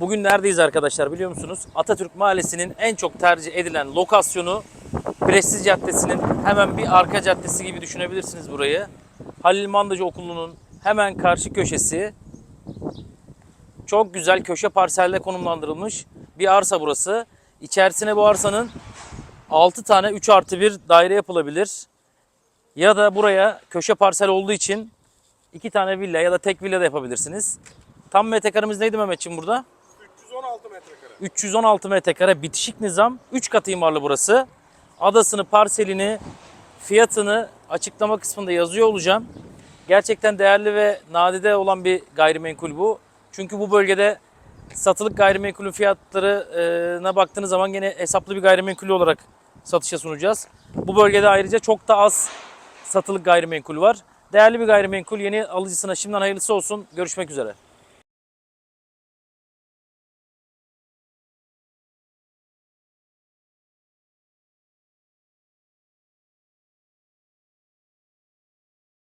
Bugün neredeyiz arkadaşlar biliyor musunuz? Atatürk Mahallesi'nin en çok tercih edilen lokasyonu Prestij Caddesi'nin hemen bir arka caddesi gibi düşünebilirsiniz burayı. Halil Mandacı Okulu'nun hemen karşı köşesi. Çok güzel köşe parselle konumlandırılmış bir arsa burası. İçerisine bu arsanın 6 tane 3 artı 1 daire yapılabilir. Ya da buraya köşe parsel olduğu için 2 tane villa ya da tek villa da yapabilirsiniz. Tam metrekaremiz neydi Mehmetciğim burada? 316 metrekare. 316 metrekare bitişik nizam. 3 katı imarlı burası. Adasını, parselini, fiyatını açıklama kısmında yazıyor olacağım. Gerçekten değerli ve nadide olan bir gayrimenkul bu. Çünkü bu bölgede satılık gayrimenkulün fiyatlarına baktığınız zaman gene hesaplı bir gayrimenkul olarak satışa sunacağız. Bu bölgede ayrıca çok da az satılık gayrimenkul var. Değerli bir gayrimenkul yeni alıcısına şimdiden hayırlısı olsun. Görüşmek üzere.